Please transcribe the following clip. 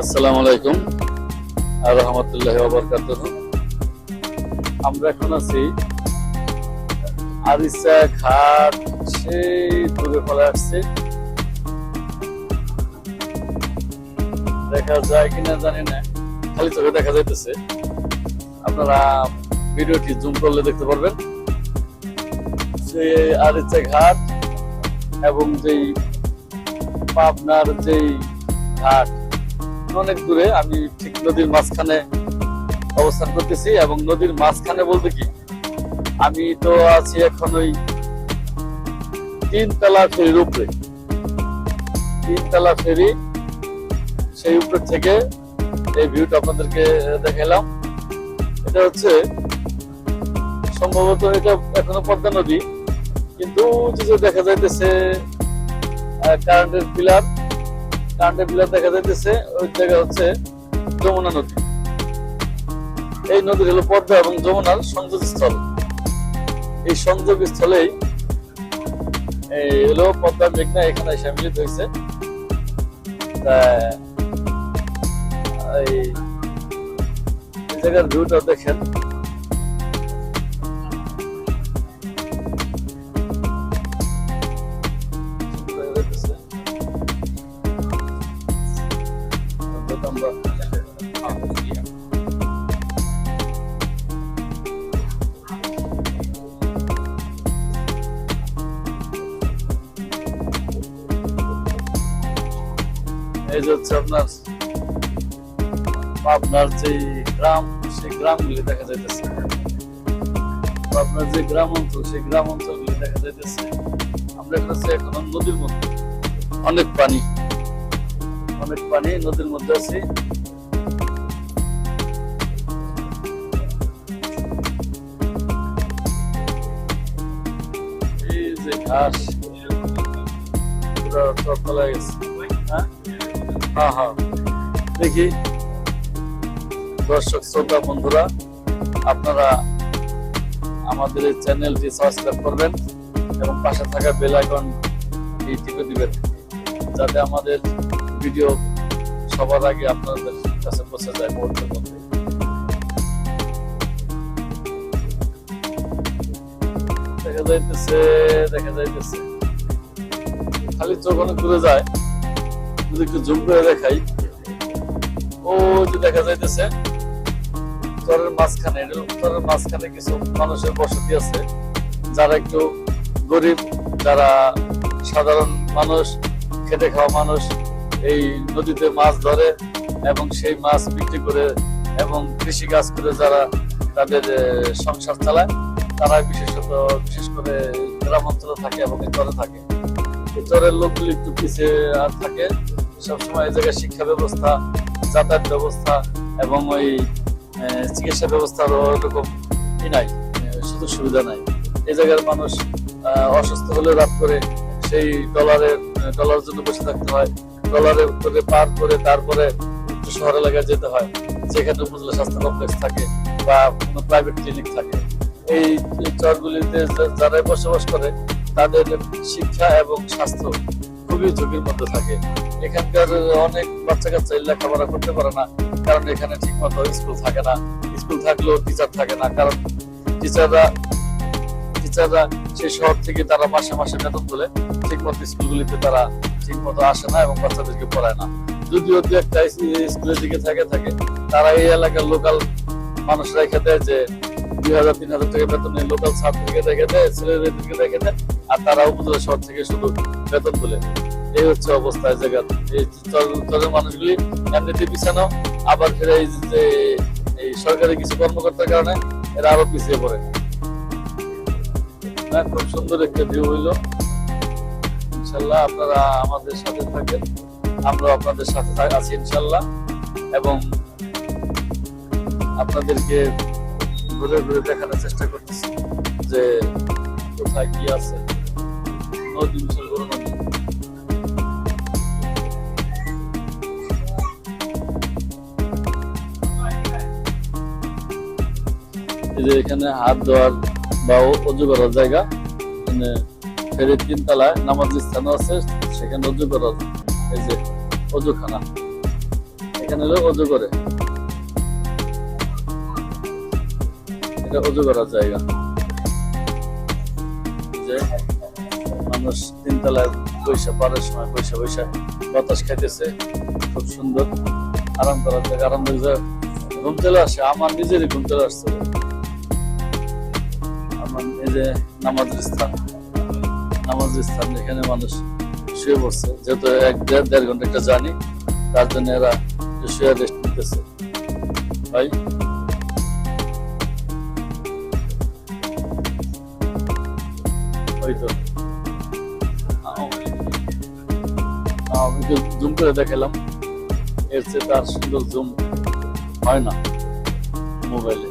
আসসালামু আলাইকুম। রহমতুল্লাহ বরকাত আমরা এখন আছি আরিসা ঘাট, সেই দূরে ফলে আসছে। দেখা যায় কিনা জানি না। খালি চোখে দেখা যাইতেছে। আপনারা ভিডিওটি জুম করলে দেখতে পারবেন। সেই আরিসা ঘাট এবং যেই পাবনার যেই ঘাট অনেক দূরে আমি ঠিক নদীর মাঝখানে অবস্থান করতেছি এবং নদীর মাঝখানে বলতে কি, আমি তো আছি এখন ওই তিনতলা ফেরির উপরে। তিনতলা ফেরি সেই উপর থেকে এই ভিউটা আপনাদেরকে দেখালাম। এটা হচ্ছে সম্ভবত এটা এখনও পদ্মা নদী, কিন্তু যে দেখা যাইতেছে কারেন্টের পিলার কারেন্টের পিলার দেখা যাইতেছে, ওই জায়গা হচ্ছে যমুনা নদী। এই নদী হলো পদ্মা এবং যমুনার সংযোগ স্থল এই সংযোগ স্থলেই এই হলো পদ্মা মেঘনা এখানে এসে মিলিত হয়েছে। এই জায়গার ভিউটা দেখেন। অন্তত আমরা এই যে আপনার পাবনার যে গ্রাম, সেই গ্রামগুলি দেখা যাইতেছে। পাবনার যে গ্রাম অঞ্চল সেই গ্রাম অঞ্চলগুলি দেখা যাইতেছে। আমরা আছি এখন নদীর মধ্যে অনেক পানি অনেক পানি নদীর মধ্যে আছি। এই যে হ্যাঁ? হ্যাঁ হ্যাঁ। বন্ধুরা, আপনারা আমাদের এই করবেন এবং পাশে থাকা যাতে আমাদের ভিডিও সবার আগে আপনাদের কাছে পৌঁছে যায় মুহূর্তের মধ্যে। দেখা যাইতেছে দেখা যাইতেছে। খালি চোখ অনেক দূরে যায়। যদি একটু জুম করে দেখাই। ও যে দেখা যাইতেছে মাঝখানে মাঝখানে কিছু মানুষের বসতি আছে, যারা একটু গরিব, যারা সাধারণ মানুষ, খেটে খাওয়া মানুষ এই নদীতে মাছ ধরে এবং সেই মাছ বিক্রি করে এবং কৃষি কাজ করে যারা তাদের সংসার চালায় তারা বিশেষত, বিশেষ করে গ্রাম অঞ্চলে থাকে এবং চরে থাকে। চরের লোকগুলি একটু পিছিয়ে আর থাকে। সবসময় এই জায়গায় শিক্ষা ব্যবস্থা, যাতায়াত ব্যবস্থা এবং ওই চিকিৎসা ব্যবস্থার ওরকম ই নাই সুযোগ সুবিধা নাই। এই জায়গার মানুষ অসুস্থ হলে রাত করে সেই ডলারের ডলার জন্য বসে থাকতে হয়। ডলারের করে পার করে তারপরে যেতে হয় উপজেলা স্বাস্থ্য কমপ্লেক্স থাকে বা কোনো প্রাইভেট ক্লিনিক থাকে। এই চরগুলিতে যারা বসবাস করে, তাদের শিক্ষা এবং স্বাস্থ্য খুবই ঝুঁকির মধ্যে থাকে। এখানকার অনেক বাচ্চা কাচ্চা লেখাপড়া করতে পারে না, কারণ এখানে ঠিক মতো স্কুল থাকে না। স্কুল থাকলেও টিচার থাকে না, কারণ টিচাররা টিচাররা সেই শহর থেকে তারা মাসে মাসে বেতন তোলে ঠিক মতো স্কুলগুলিতে তারা ঠিক মতো আসে না এবং বাচ্চাদেরকে পড়ায় না। যদিও দু একটা স্কুলের দিকে থাকে থাকে, তারা এই এলাকার লোকাল মানুষ রেখে দেয় যে দুই হাজার, তিন হাজার টাকা বেতন লোকাল ছাত্রকে রেখে দেয় ছেলেদেরকে রেখে দেয়, আর তারা উপজেলা শহর থেকে শুধু বেতন তোলে। এই হচ্ছে অবস্থা এই জায়গার। এই চরের মানুষগুলি এমনিতে পিছানো, আবার ফিরে এই যে এই সরকারি কিছু কর্মকর্তার কারণে এরা আরও পিছিয়ে পড়ে। খুব সুন্দর একটা ভিউ হইল। ইনশাল্লাহ আপনারা আমাদের সাথে থাকেন। আমরা আপনাদের সাথে আছি ইনশাল্লাহ এবং আপনাদেরকে ঘুরে ঘুরে দেখানোর চেষ্টা করতেছি যে কোথায় কি আছে। এখানে হাত ধোয়ার বা অজু করার জায়গা। এখানে ফেরির তিনতলায় নামাজ স্থান আছে, সেখানে অজু করার এই যে অজুখানা, এখানে হলো অজু করে। এটা অজু করার জায়গা। যে মানুষ তিনতলায় পয়সা পাড়ার সময় পয়সা পয়সা বাতাস খাইতেছে, খুব সুন্দর, আরাম করার জায়গা আরাম জায়গা। ঘুম চলে আসে, আমার নিজেরই ঘুম চলে আসছে। আমার এই যে নামাজের স্থান। নামাজের স্থান যেখানে মানুষ শুয়ে পড়ছে, যেহেতু এক দেড় দেড় ঘণ্টা একটা জানি তার জন্য এরা শুয়ে রেস্ট নিতেছে। ভাই? ওই তো। আমি জুম করে দেখালাম। এর চেয়ে তার সুন্দর জুম হয় না মোবাইলে।